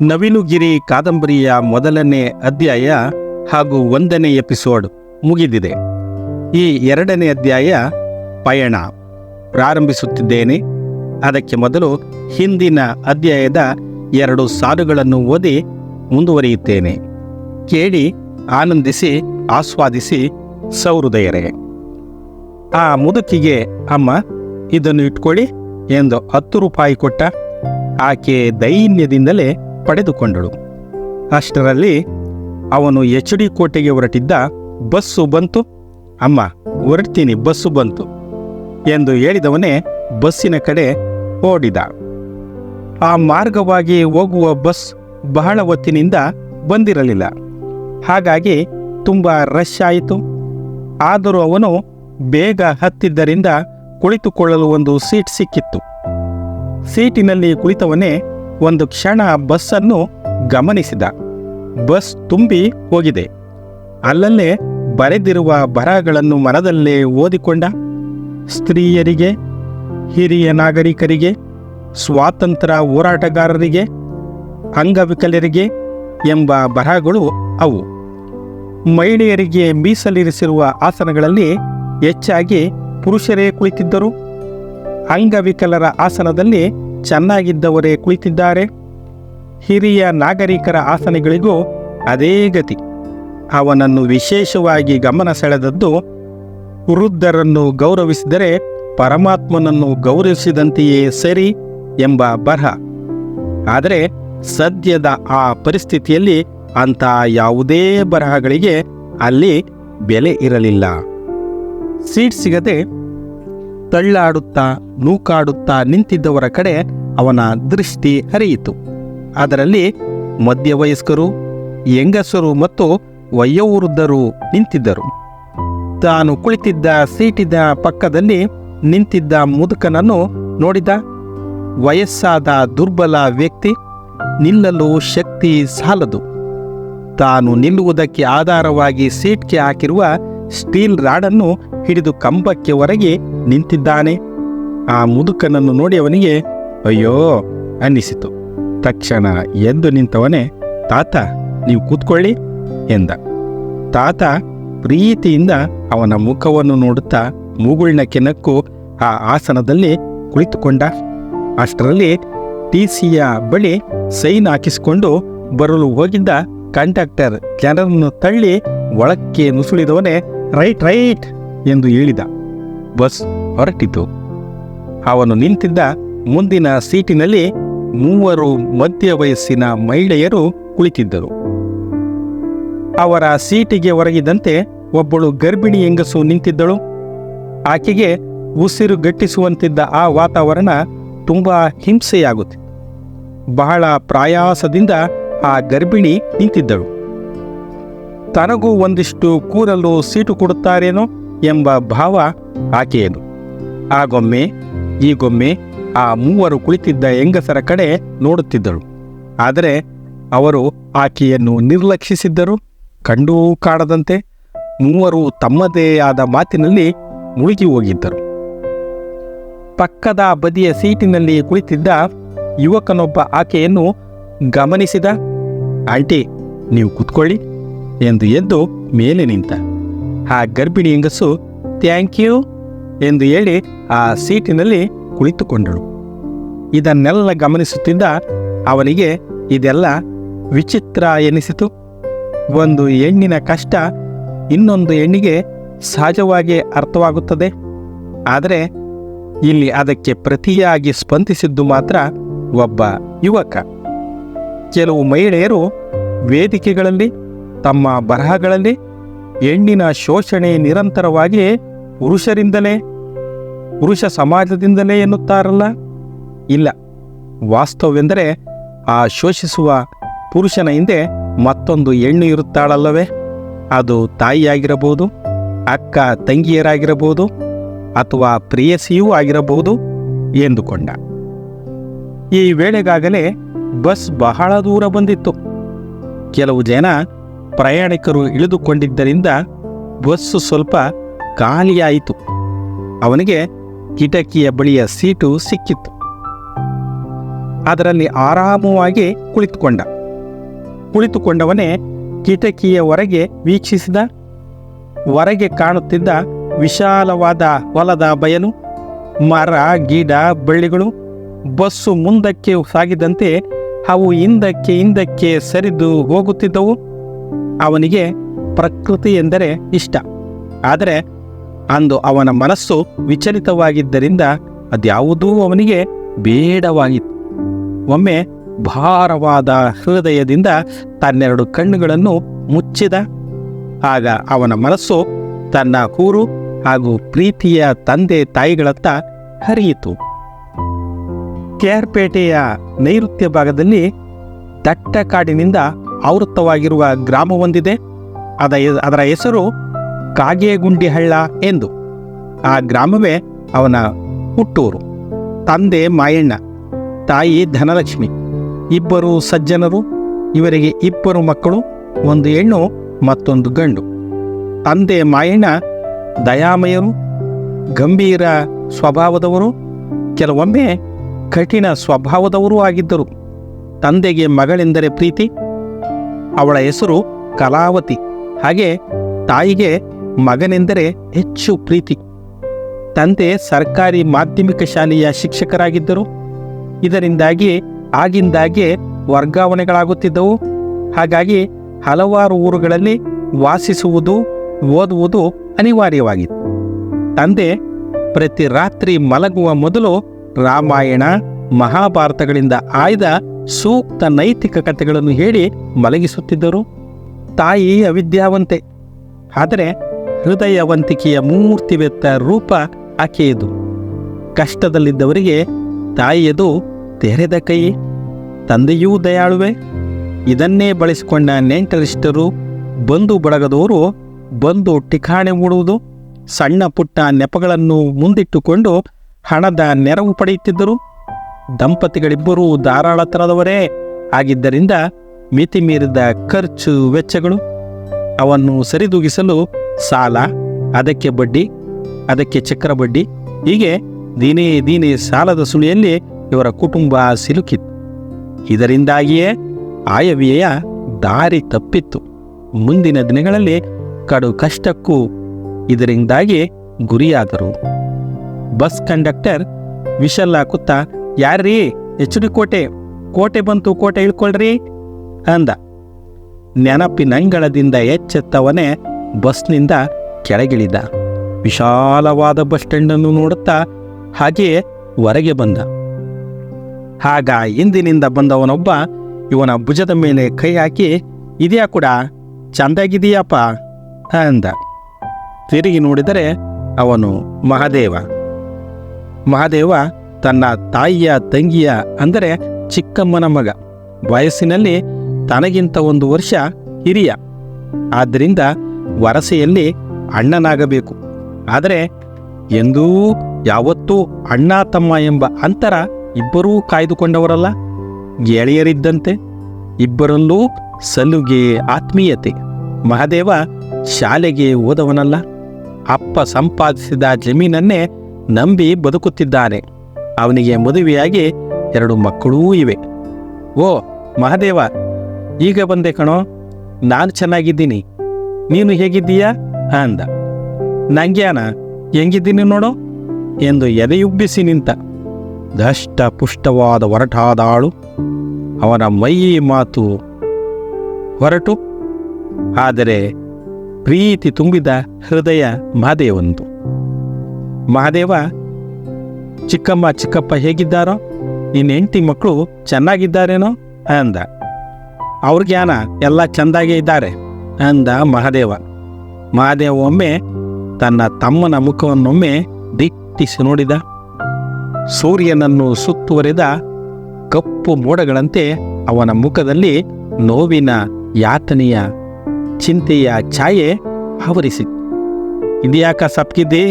ನವಿಲುಗಿರಿ ಕಾದಂಬರಿಯ ಮೊದಲನೇ ಅಧ್ಯಾಯ ಹಾಗೂ ಒಂದನೇ ಎಪಿಸೋಡ್ ಮುಗಿದಿದೆ. ಈ ಎರಡನೇ ಅಧ್ಯಾಯ ಪಯಣ. ಪ್ರಾರಂಭಿಸುತ್ತಿದ್ದೇನೆ. ಅದಕ್ಕೆ ಮೊದಲು ಹಿಂದಿನ ಅಧ್ಯಾಯದ ಎರಡು ಸಾಲುಗಳನ್ನು ಓದಿ ಮುಂದುವರಿಯುತ್ತೇನೆ. ಕೇಳಿ, ಆನಂದಿಸಿ, ಆಸ್ವಾದಿಸಿ, ಸೌಹೃದಯರೇ. ಆ ಮುದುಕಿಗೆ, ಅಮ್ಮ, ಇದನ್ನು ಇಟ್ಕೊಳ್ಳಿ ಎಂದು ಹತ್ತು ರೂಪಾಯಿ ಕೊಟ್ಟ. ಆಕೆ ದೈನ್ಯದಿಂದಲೇ ಪಡೆದುಕೊಂಡಳು. ಅಷ್ಟರಲ್ಲಿ ಅವನು ಎಚ್ ಡಿ ಕೋಟೆಗೆ ಹೊರಟಿದ್ದ, ಬಸ್ಸು ಬಂತು? ಅಮ್ಮ, ಹೊರಡ್ತೀನಿ, ಬಸ್ಸು ಬಂತು, ಎಂದು ಹೇಳಿದವನೇ ಬಸ್ಸಿನ ಕಡೆ ಓಡಿದ. ಆ ಮಾರ್ಗವಾಗಿ ಹೋಗುವ ಬಸ್ ಬಹಳ ಹೊತ್ತಿನಿಂದ ಬಂದಿರಲಿಲ್ಲ. ಹಾಗಾಗಿ ತುಂಬ ರಶ್ ಆಯಿತು. ಆದರೂ ಅವನು ಬೇಗ ಹತ್ತಿದ್ದರಿಂದ ಕುಳಿತುಕೊಳ್ಳಲು ಒಂದು ಸೀಟ್ ಸಿಕ್ಕಿತ್ತು. ಸೀಟಿನಲ್ಲಿ ಕುಳಿತವನೇ ಒಂದು ಕ್ಷಣ ಬಸ್ಸನ್ನು ಗಮನಿಸಿದ. ಬಸ್ ತುಂಬಿ ಹೋಗಿದೆ. ಅಲ್ಲಲ್ಲೇ ಬರೆದಿರುವ ಬರಹಗಳನ್ನು ಮನದಲ್ಲೇ ಓದಿಕೊಂಡ. ಸ್ತ್ರೀಯರಿಗೆ, ಹಿರಿಯ ನಾಗರಿಕರಿಗೆ, ಸ್ವಾತಂತ್ರ್ಯ ಹೋರಾಟಗಾರರಿಗೆ, ಅಂಗವಿಕಲರಿಗೆ ಎಂಬ ಬರಹಗಳು ಅವು. ಮಹಿಳೆಯರಿಗೆ ಮೀಸಲಿರಿಸಿರುವ ಆಸನಗಳಲ್ಲಿ ಹೆಚ್ಚಾಗಿ ಪುರುಷರೇ ಕುಳಿತಿದ್ದರು. ಅಂಗವಿಕಲರ ಆಸನದಲ್ಲಿ ಚೆನ್ನಾಗಿದ್ದವರೇ ಕುಳಿತಿದ್ದಾರೆ. ಹಿರಿಯ ನಾಗರಿಕರ ಆಸನಗಳಿಗೂ ಅದೇ ಗತಿ. ಅವನನ್ನು ವಿಶೇಷವಾಗಿ ಗಮನ ಸೆಳೆದದ್ದು ವೃದ್ಧರನ್ನು ಗೌರವಿಸಿದರೆ ಪರಮಾತ್ಮನನ್ನು ಗೌರವಿಸಿದಂತೆಯೇ ಸರಿ ಎಂಬ ಬರಹ. ಆದರೆ ಸದ್ಯದ ಆ ಪರಿಸ್ಥಿತಿಯಲ್ಲಿ ಅಂಥ ಯಾವುದೇ ಬರಹಗಳಿಗೆ ಅಲ್ಲಿ ಬೆಲೆ ಇರಲಿಲ್ಲ. ಸೀಟ್ ಸಿಗದೆ ತಳ್ಳಾಡುತ್ತಾ, ನೂಕಾಡುತ್ತಾ ನಿಂತಿದ್ದವರ ಕಡೆ ಅವನ ದೃಷ್ಟಿ ಹರಿಯಿತು. ಅದರಲ್ಲಿ ಮಧ್ಯವಯಸ್ಕರು, ಹೆಂಗಸರು ಮತ್ತು ವಯೋವೃದ್ಧರು ನಿಂತಿದ್ದರು. ತಾನು ಕುಳಿತಿದ್ದ ಸೀಟಿನ ಪಕ್ಕದಲ್ಲಿ ನಿಂತಿದ್ದ ಮುದುಕನನ್ನು ನೋಡಿದ ವಯಸ್ಸಾದ ದುರ್ಬಲ ವ್ಯಕ್ತಿ ನಿಲ್ಲಲು ಶಕ್ತಿ ಸಾಲದು. ತಾನು ನಿಲ್ಲುವುದಕ್ಕೆ ಆಧಾರವಾಗಿ ಸೀಟ್ಗೆ ಹಾಕಿರುವ ಸ್ಟೀಲ್ ರಾಡನ್ನು ಹಿಡಿದು ಕಂಬಕ್ಕೆ ಹೊರಗೆ ನಿಂತಿದ್ದಾನೆ. ಆ ಮುದುಕನನ್ನು ನೋಡಿ ಅವನಿಗೆ, ಅಯ್ಯೋ, ಅನ್ನಿಸಿತು. ತಕ್ಷಣ ಎದ್ದು ನಿಂತವನೇ, ತಾತ, ನೀವು ಕೂತ್ಕೊಳ್ಳಿ, ಎಂದ. ತಾತ ಪ್ರೀತಿಯಿಂದ ಅವನ ಮುಖವನ್ನು ನೋಡುತ್ತಾ ಮೂಗುಳ್ನ ಕೆನಕ್ಕು ಆ ಆಸನದಲ್ಲಿ ಕುಳಿತುಕೊಂಡ. ಅಷ್ಟರಲ್ಲಿ ಟಿ ಸಿಯ ಬಳಿ ಸೈನ್ ಹಾಕಿಸಿಕೊಂಡು ಬರಲು ಹೋಗಿದ್ದ ಕಂಡಕ್ಟರ್ ಜನರನ್ನು ತಳ್ಳಿ ಒಳಕ್ಕೆ ನುಸುಳಿದವನೇ, ರೈಟ್ ರೈಟ್ ಎಂದು ಹೇಳಿದ. ಬಸ್ ಹೊರಟಿತು. ಅವನು ನಿಂತಿದ್ದ ಮುಂದಿನ ಸೀಟಿನಲ್ಲಿ ಮೂವರು ಮಧ್ಯ ವಯಸ್ಸಿನ ಮಹಿಳೆಯರು ಕುಳಿತಿದ್ದರು. ಅವರ ಸೀಟಿಗೆ ಹೊರಗಿದಂತೆ ಒಬ್ಬಳು ಗರ್ಭಿಣಿ ಹೆಂಗಸು ನಿಂತಿದ್ದಳು. ಆಕೆಗೆ ಉಸಿರು ಗಟ್ಟಿಸುವಂತಿದ್ದ ಆ ವಾತಾವರಣ ತುಂಬ ಹಿಂಸೆಯಾಗುತ್ತೆ. ಬಹಳ ಪ್ರಾಯಾಸದಿಂದ ಆ ಗರ್ಭಿಣಿ ನಿಂತಿದ್ದಳು. ತನಗೂ ಒಂದಿಷ್ಟು ಕೂರಲು ಸೀಟು ಕೊಡುತ್ತಾರೇನೋ ಎಂಬ ಭಾವ ಆಕೆಯದು. ಆಗೊಮ್ಮೆ ಈಗೊಮ್ಮೆ ಆ ಮೂವರು ಕುಳಿತಿದ್ದ ಹೆಂಗಸರ ಕಡೆ ನೋಡುತ್ತಿದ್ದಳು. ಆದರೆ ಅವರು ಆಕೆಯನ್ನು ನಿರ್ಲಕ್ಷಿಸಿದ್ದರು, ಕಂಡೂ ಕಾಡದಂತೆ ಮೂವರು ತಮ್ಮದೇ ಆದ ಮಾತಿನಲ್ಲಿ ಮುಳುಗಿ ಹೋಗಿದ್ದರು. ಪಕ್ಕದ ಬದಿಯ ಸೀಟಿನಲ್ಲಿ ಕುಳಿತಿದ್ದ ಯುವಕನೊಬ್ಬ ಆಕೆಯನ್ನು ಗಮನಿಸಿದ, ಆಂಟಿ, ನೀವು ಕೂತ್ಕೊಳ್ಳಿ ಎಂದು ಎದ್ದು ಮೇಲೆ ನಿಂತ. ಆ ಗರ್ಭಿಣಿ ಹೆಂಗಸು ಥ್ಯಾಂಕ್ ಯು ಎಂದು ಹೇಳಿ ಆ ಸೀಟಿನಲ್ಲಿ ಕುಳಿತುಕೊಂಡಳು. ಇದನ್ನೆಲ್ಲ ಗಮನಿಸುತ್ತಿದ್ದ ಅವನಿಗೆ ಇದೆಲ್ಲ ವಿಚಿತ್ರ ಎನಿಸಿತು. ಒಂದು ಹೆಣ್ಣಿನ ಕಷ್ಟ ಇನ್ನೊಂದು ಹೆಣ್ಣಿಗೆ ಸಹಜವಾಗಿ ಅರ್ಥವಾಗುತ್ತದೆ. ಆದರೆ ಇಲ್ಲಿ ಅದಕ್ಕೆ ಪ್ರತಿಯಾಗಿ ಸ್ಪಂದಿಸಿದ್ದು ಮಾತ್ರ ಒಬ್ಬ ಯುವಕ. ಕೆಲವು ಮಹಿಳೆಯರು ವೇದಿಕೆಗಳಲ್ಲಿ, ತಮ್ಮ ಬರಹಗಳಲ್ಲಿ ಹೆಣ್ಣಿನ ಶೋಷಣೆ ನಿರಂತರವಾಗಿ ಪುರುಷರಿಂದಲೇ, ಪುರುಷ ಸಮಾಜದಿಂದಲೇ ಎನ್ನುತ್ತಾರಲ್ಲ? ಇಲ್ಲ. ವಾಸ್ತವವೆಂದರೆ ಆ ಶೋಷಿಸುವ ಪುರುಷನ ಹಿಂದೆ ಮತ್ತೊಂದು ಹೆಣ್ಣು ಇರುತ್ತಾಳಲ್ಲವೇ? ಅದು ತಾಯಿಯಾಗಿರಬಹುದು, ಅಕ್ಕ ತಂಗಿಯರಾಗಿರಬಹುದು, ಅಥವಾ ಪ್ರೇಯಸಿಯೂ ಆಗಿರಬಹುದು ಎಂದುಕೊಂಡ. ಈ ವೇಳೆಗಾಗಲೇ ಬಸ್ ಬಹಳ ದೂರ ಬಂದಿತ್ತು. ಕೆಲವು ಜನ ಪ್ರಯಾಣಿಕರು ಇಳಿದುಕೊಂಡಿದ್ದರಿಂದ ಬಸ್ಸು ಸ್ವಲ್ಪ ಖಾಲಿಯಾಯಿತು. ಅವನಿಗೆ ಕಿಟಕಿಯ ಬಳಿಯ ಸೀಟು ಸಿಕ್ಕಿತ್ತು. ಅದರಲ್ಲಿ ಆರಾಮವಾಗಿ ಕುಳಿತುಕೊಂಡ. ಕುಳಿತುಕೊಂಡವನೇ ಕಿಟಕಿಯ ಹೊರಗೆ ವೀಕ್ಷಿಸಿದ, ಹೊರಗೆ ಕಾಣುತ್ತಿದ್ದ ವಿಶಾಲವಾದ ಹೊಲದ ಬಯಲು, ಮರ, ಗಿಡ, ಬಳ್ಳಿಗಳು, ಬಸ್ಸು ಮುಂದಕ್ಕೆ ಸಾಗಿದಂತೆ ಅವು ಹಿಂದಕ್ಕೆ ಹಿಂದಕ್ಕೆ ಸರಿದು ಹೋಗುತ್ತಿದ್ದವು. ಅವನಿಗೆ ಪ್ರಕೃತಿ ಎಂದರೆ ಇಷ್ಟ. ಆದರೆ ಅಂದು ಅವನ ಮನಸ್ಸು ವಿಚಲಿತವಾಗಿದ್ದರಿಂದ ಅದ್ಯಾವುದೂ ಅವನಿಗೆ ಬೇಡವಾಗಿತ್ತು. ಒಮ್ಮೆ ಭಾರವಾದ ಹೃದಯದಿಂದ ತನ್ನೆರಡು ಕಣ್ಣುಗಳನ್ನು ಮುಚ್ಚಿದ. ಆಗ ಅವನ ಮನಸ್ಸು ತನ್ನ ಕೂರು ಹಾಗೂ ಪ್ರೀತಿಯ ತಂದೆ ತಾಯಿಗಳತ್ತ ಹರಿಯಿತು. ಕೆಆರ್ಪೇಟೆಯ ನೈಋತ್ಯ ಭಾಗದಲ್ಲಿ ದಟ್ಟ ಕಾಡಿನಿಂದ ಆವೃತ್ತವಾಗಿರುವ ಗ್ರಾಮವೊಂದಿದೆ. ಅದ ಅದರ ಹೆಸರು ಕಾಗೇಗುಂಡಿಹಳ್ಳ ಎಂದು. ಆ ಗ್ರಾಮವೇ ಅವನ ಹುಟ್ಟೂರು. ತಂದೆ ಮಾಯಣ್ಣ, ತಾಯಿ ಧನಲಕ್ಷ್ಮಿ. ಇಬ್ಬರು ಸಜ್ಜನರು, ಇವರಿಗೆ ಇಬ್ಬರು ಮಕ್ಕಳು, ಒಂದು ಹೆಣ್ಣು ಮತ್ತೊಂದು ಗಂಡು. ತಂದೆ ಮಾಯಣ್ಣ ದಯಾಮಯರು, ಗಂಭೀರ ಸ್ವಭಾವದವರು, ಕೆಲವೊಮ್ಮೆ ಕಠಿಣ ಸ್ವಭಾವದವರೂ ಆಗಿದ್ದರು. ತಂದೆಗೆ ಮಗಳೆಂದರೆ ಪ್ರೀತಿ ಅವಳ ಹೆಸರು ಕಲಾವತಿ. ಹಾಗೆ ತಾಯಿಗೆ ಮಗನೆಂದರೆ ಹೆಚ್ಚು ಪ್ರೀತಿ. ತಂದೆ ಸರ್ಕಾರಿ ಮಾಧ್ಯಮಿಕ ಶಾಲೆಯ ಶಿಕ್ಷಕರಾಗಿದ್ದರು. ಇದರಿಂದಾಗಿ ಆಗಿಂದಾಗೆ ವರ್ಗಾವಣೆಗಳಾಗುತ್ತಿದ್ದವು. ಹಾಗಾಗಿ ಹಲವಾರು ಊರುಗಳಲ್ಲಿ ವಾಸಿಸುವುದು, ಓದುವುದು ಅನಿವಾರ್ಯವಾಗಿತ್ತು. ತಂದೆ ಪ್ರತಿ ರಾತ್ರಿ ಮಲಗುವ ಮೊದಲು ರಾಮಾಯಣ, ಮಹಾಭಾರತಗಳಿಂದ ಆಯ್ದ ಸೂಕ್ತ ನೈತಿಕ ಕಥೆಗಳನ್ನು ಹೇಳಿ ಮಲಗಿಸುತ್ತಿದ್ದರು. ತಾಯಿ ಅವಿದ್ಯಾವಂತೆ. ಆದರೆ ಹೃದಯವಂತಿಕೆಯ ಮೂರ್ತಿವೆತ್ತ ರೂಪ ಆಕೆಯದು ಕಷ್ಟದಲ್ಲಿದ್ದವರಿಗೆ ತಾಯಿಯದು ತೆರೆದ ಕೈ. ತಂದೆಯೂ ದಯಾಳುವೆ. ಇದನ್ನೇ ಬಳಸಿಕೊಂಡ ನೆಂಟರಿಷ್ಟರು ಬಂಧು ಬಳಗದವರು ಬಂದು ಠಿಕಾಣೆ ಮೂಡುವುದು. ಸಣ್ಣ ಪುಟ್ಟ ನೆಪಗಳನ್ನು ಮುಂದಿಟ್ಟುಕೊಂಡು ಹಣದ ನೆರವು ಪಡೆಯುತ್ತಿದ್ದರು. ದಂಪತಿಗಳಿಬ್ಬರೂ ಧಾರಾಳತನದವರೇ ಆಗಿದ್ದರಿಂದ ಮಿತಿ ಮೀರಿದ ಖರ್ಚು ವೆಚ್ಚಗಳು ಅವನ್ನು ಸರಿದೂಗಿಸಲು ಸಾಲ, ಅದಕ್ಕೆ ಬಡ್ಡಿ, ಅದಕ್ಕೆ ಚಕ್ರ ಬಡ್ಡಿ, ಹೀಗೆ ದಿನೇ ದಿನೇ ಸಾಲದ ಸುಳಿಯಲ್ಲಿ ಇವರ ಕುಟುಂಬ ಸಿಲುಕಿತ್ತು. ಇದರಿಂದಾಗಿಯೇ ಆಯವ್ಯಯ ದಾರಿ ತಪ್ಪಿತ್ತು. ಮುಂದಿನ ದಿನಗಳಲ್ಲಿ ಕಡು ಕಷ್ಟಕ್ಕೂ ಇದರಿಂದಾಗಿ ಗುರಿಯಾದರು. ಬಸ್ ಕಂಡಕ್ಟರ್ ವಿಷಲ್ ಹಾಕುತ್ತಾ ಯಾರ್ರೀ? ಎಚ್ ಡಿ ಕೋಟೆ. ಕೋಟೆ ಬಂತು, ಕೋಟೆ ಇಳ್ಕೊಳ್ರಿ ಅಂದ. ನೆನಪಿನಂಗಳದಿಂದ ಎಚ್ಚೆತ್ತವನೇ ಬಸ್ನಿಂದ ಕೆಳಗಿಳಿದ. ವಿಶಾಲವಾದ ಬಸ್ ಸ್ಟ್ಯಾಂಡನ್ನು ನೋಡುತ್ತಾ ಹಾಗೆಯೇ ಹೊರಗೆ ಬಂದ. ಆಗ ಹಿಂದಿನಿಂದ ಬಂದವನೊಬ್ಬ ಇವನ ಭುಜದ ಮೇಲೆ ಕೈ ಹಾಕಿ, ಇದೆಯಾ ಕೂಡ? ಚಂದಾಗಿದೆಯಪ್ಪ ಅಂದ. ತಿರುಗಿ ನೋಡಿದರೆ ಅವನು ಮಹಾದೇವ. ಮಹಾದೇವ ತನ್ನ ತಾಯಿಯ ತಂಗಿಯ ಅಂದರೆ ಚಿಕ್ಕಮ್ಮನ ಮಗ. ವಯಸ್ಸಿನಲ್ಲಿ ತನಗಿಂತ ಒಂದು ವರ್ಷ ಹಿರಿಯ. ಆದ್ದರಿಂದ ವರಸೆಯಲ್ಲಿ ಅಣ್ಣನಾಗಬೇಕು. ಆದರೆ ಎಂದೂ ಯಾವತ್ತೂ ಅಣ್ಣ, ತಮ್ಮ ಎಂಬ ಅಂತರ ಇಬ್ಬರೂ ಕಾಯ್ದುಕೊಂಡವರಲ್ಲ. ಗೆಳೆಯರಿದ್ದಂತೆ ಇಬ್ಬರಲ್ಲೂ ಸಲುಗೆ ಆತ್ಮೀಯತೆ. ಮಹಾದೇವ ಶಾಲೆಗೆ ಓದವನಲ್ಲ ಅಪ್ಪ ಸಂಪಾದಿಸಿದ ಜಮೀನನ್ನೇ ನಂಬಿ ಬದುಕುತ್ತಿದ್ದಾನೆ. ಅವನಿಗೆ ಮದುವೆಯಾಗಿ ಎರಡು ಮಕ್ಕಳೂ ಇವೆ. ಓ, ಮಹಾದೇವ, ಈಗ ಬಂದೆ ಕಣೋ. ನಾನು ಚೆನ್ನಾಗಿದ್ದೀನಿ. ನೀನು ಹೇಗಿದ್ದೀಯಾ? ಅಂದ. ನಂಗ್ಯಾನ, ಹೆಂಗಿದ್ದೀನಿ ನೋಡು, ಎಂದು ಎದೆಯುಬ್ಬಿಸಿ ನಿಂತ. ದಷ್ಟ ಪುಷ್ಟವಾದ ಒರಟಾದ ಆಳು ಅವನ ಮೈ ಮಾತು ಹೊರಟು. ಆದರೆ ಪ್ರೀತಿ ತುಂಬಿದ ಹೃದಯ ಮಹಾದೇವಂದು ಮಹಾದೇವ ಚಿಕ್ಕಮ್ಮ, ಚಿಕ್ಕಪ್ಪ ಹೇಗಿದ್ದಾರೋ? ನಿನ್ನ ಹೆಂಡತಿ ಮಕ್ಕಳು ಚೆನ್ನಾಗಿದ್ದಾರೇನೋ? ಅಂದ. ಅವ್ರ ಜ್ಞಾನ ಎಲ್ಲ ಚೆಂದಾಗೇ ಇದ್ದಾರೆ, ಅಂದ ಮಹಾದೇವ. ಮಹಾದೇವ ಒಮ್ಮೆ ತನ್ನ ತಮ್ಮನ ಮುಖವನ್ನೊಮ್ಮೆ ದಿಟ್ಟಿಸಿ ನೋಡಿದ. ಸೂರ್ಯನನ್ನು ಸುತ್ತುವರಿದ ಕಪ್ಪು ಮೋಡಗಳಂತೆ ಅವನ ಮುಖದಲ್ಲಿ ನೋವಿನ ಯಾತನೆಯ ಚಿಂತೆಯ ಛಾಯೆ ಆವರಿಸಿತ್ತು. ಇದ್ಯಾಕ ಸಪ್ಕಿದ್ದಿ?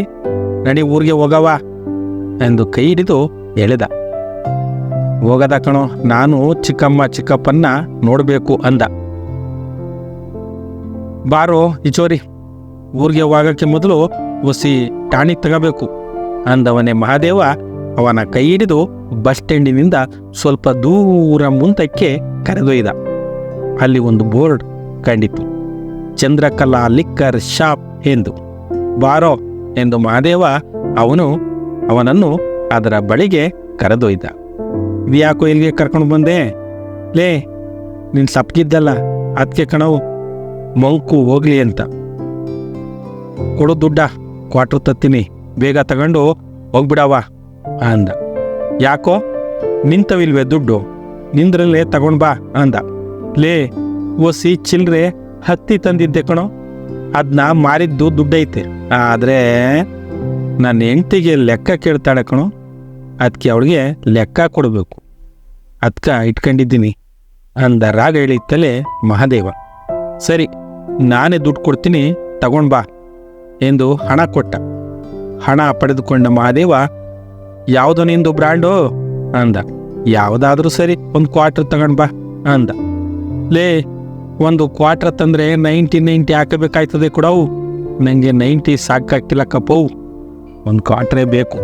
ನಡಿ ಊರಿಗೆ ಹೋಗವ ಎಂದು ಕೈ ಹಿಡಿದು ಎಳೆದ ಹೋಗದ ಕಣೋ, ನಾನು ಚಿಕ್ಕಮ್ಮ ಚಿಕ್ಕಪ್ಪನ್ನ ನೋಡಬೇಕು ಅಂದ. ಬಾರೋ, ಇಚೋರಿ, ಊರಿಗೆ ಹೋಗಕ್ಕೆ ಮೊದಲು ಒಸಿ ಟಾಣಿಕ್ ತಗೋಬೇಕು ಅಂದವನೇ ಮಹಾದೇವ ಅವನ ಕೈ ಹಿಡಿದು ಬಸ್ ಸ್ಟ್ಯಾಂಡಿನಿಂದ ಸ್ವಲ್ಪ ದೂರ ಮುಂದಕ್ಕೆ ಕರೆದೊಯ್ದ. ಅಲ್ಲಿ ಒಂದು ಬೋರ್ಡ್ ಕಂಡಿತು. ಚಂದ್ರಕಲಾ ಲಿಕ್ಕರ್ ಶಾಪ್ ಎಂದು. ಬಾರೋ ಎಂದು ಮಹಾದೇವ ಅವನು ಅವನನ್ನು ಅದರ ಬಳಿಗೆ ಕರೆದೊಯ್ದ. ಇದ್ಯಾಕೋ ಇಲ್ಲಿಗೆ ಕರ್ಕೊಂಡು ಬಂದೆ? ಲೇ, ನೀನು ಸಪ್ಗಿದ್ದಲ್ಲ ಅದಕ್ಕೆ ಕಣವು ಮಂಕು ಹೋಗ್ಲಿ ಅಂತ. ಕೊಡು ದುಡ್ಡ, ಕ್ವಾಟ್ರು ತತ್ತೀನಿ, ಬೇಗ ತಗೊಂಡು ಹೋಗ್ಬಿಡವ ಅಂದ. ಯಾಕೋ, ನಿಂತವಿಲ್ವೇ ದುಡ್ಡು? ನಿಂದ್ರಲ್ಲೇ ತಗೊಂಡ್ ಬಾ ಅಂದ. ಲೇ ಒಸಿ ಚಿಲ್ರೆ ಹತ್ತಿ ತಂದಿದ್ದೆ ಕಣೋ ಅದನ್ನ ಮಾರಿದ್ದು ದುಡ್ಡೈತೆ. ಆದರೆ ನನ್ನ ಹೆಂಡ್ತಿಗೆ ಲೆಕ್ಕ ಕೇಳ್ತಾಳೆ ಕಣೋ. ಅದಕ್ಕೆ ಅವಳಿಗೆ ಲೆಕ್ಕ ಕೊಡಬೇಕು. ಅದಕ್ಕೆ ಇಟ್ಕೊಂಡಿದ್ದೀನಿ ಅಂದ ರಾಗ ಹೇಳಿತ್ತಲೇ ಮಹಾದೇವ. ಸರಿ, ನಾನೇ ದುಡ್ಡು ಕೊಡ್ತೀನಿ, ತಗೊಂಡ್ ಬಾ ಎಂದು ಹಣ ಕೊಟ್ಟ. ಹಣ ಪಡೆದುಕೊಂಡ ಮಹಾದೇವ, ಯಾವುದೋ ನಿಂದು ಬ್ರ್ಯಾಂಡು? ಅಂದ. ಯಾವುದಾದ್ರೂ ಸರಿ, ಒಂದು ಕ್ವಾರ್ಟರ್ ತಗೊಂಡ್ ಬಾ, ಅಂದ. ಲೇ, ಒಂದು ಕ್ವಾರ್ಟರ್ ತಂದ್ರೆ ನೈಂಟಿ ನೈಂಟಿ ಹಾಕಬೇಕಾಯ್ತದೆ ಕೊಡವು. ನನಗೆ ನೈಂಟಿ ಸಾಕಾಗ್ತಿಲ್ಲ ಕಪ್ಪವು ಒಂದು ಕ್ವಾಟ್ರೆ ಬೇಕು.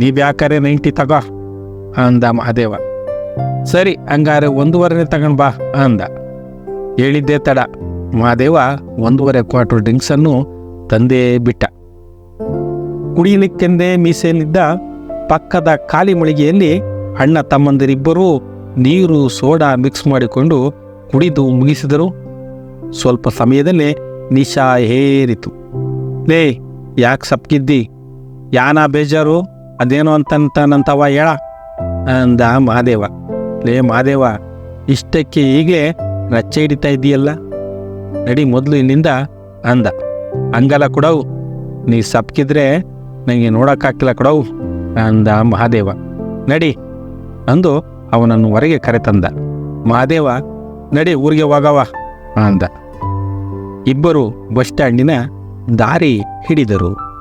ನೀವು ಯಾಕಾರೆ ನೈಂಟಿ ತಗೋ? ಅಂದ ಮಹಾದೇವ. ಸರಿ, ಹಂಗಾರೆ ಒಂದೂವರೆನೇ ತಗೊಂಡು ಬಾ, ಅಂದ. ಹೇಳಿದ್ದೆ ತಡ. ಮಹಾದೇವ ಒಂದೂವರೆ ಕ್ವಾಟ್ರ್ ಡ್ರಿಂಕ್ಸನ್ನು ತಂದೇ ಬಿಟ್ಟ. ಕುಡಿಯಲಿಕ್ಕೆಂದೇ ಮೀಸೆಯಲ್ಲಿದ್ದ ಪಕ್ಕದ ಖಾಲಿ ಮಳಿಗೆಯಲ್ಲಿ ಅಣ್ಣ ತಮ್ಮಂದಿರಿಬ್ಬರೂ ನೀರು ಸೋಡಾ ಮಿಕ್ಸ್ ಮಾಡಿಕೊಂಡು ಕುಡಿದು ಮುಗಿಸಿದರು. ಸ್ವಲ್ಪ ಸಮಯದಲ್ಲೇ ನಿಶಾ ಹೇರಿತು. ಲೇ, ಯಾಕೆ ಸಪ್ಕಿದ್ದಿ? ಯಾನ ಬೇಜಾರು? ಅದೇನೋ ಅಂತಂತಾನಂತವ ಹೇಳ. ಅಂದ ಮಹಾದೇವ. ಲೇ ಮಹಾದೇವ, ಇಷ್ಟಕ್ಕೆ ಹೀಗೆ ರಚ್ಚೆ ಹಿಡಿತಾ ಇದೆಯಲ್ಲ? ನಡಿ ಮೊದಲು ಇಲ್ಲಿಂದ ಅಂದ. ಹಂಗಲ್ಲ ಕೊಡವು. ನೀ ಸಪ್ಕಿದ್ರೆ ನನಗೆ ನೋಡೋಕ್ಕಾಗಿಲ್ಲ ಕೊಡವು, ಅಂದ ಮಹಾದೇವ. ನಡಿ ಅಂದು ಅವನನ್ನು ಹೊರಗೆ ಕರೆತಂದ. ಮಹಾದೇವ, ನಡಿ ಊರಿಗೆ ಹೋಗವ ಅಂದ. ಇಬ್ಬರು ಬಸ್ ಸ್ಟ್ಯಾಂಡಿನ ದಾರಿ ಹಿಡಿದರು.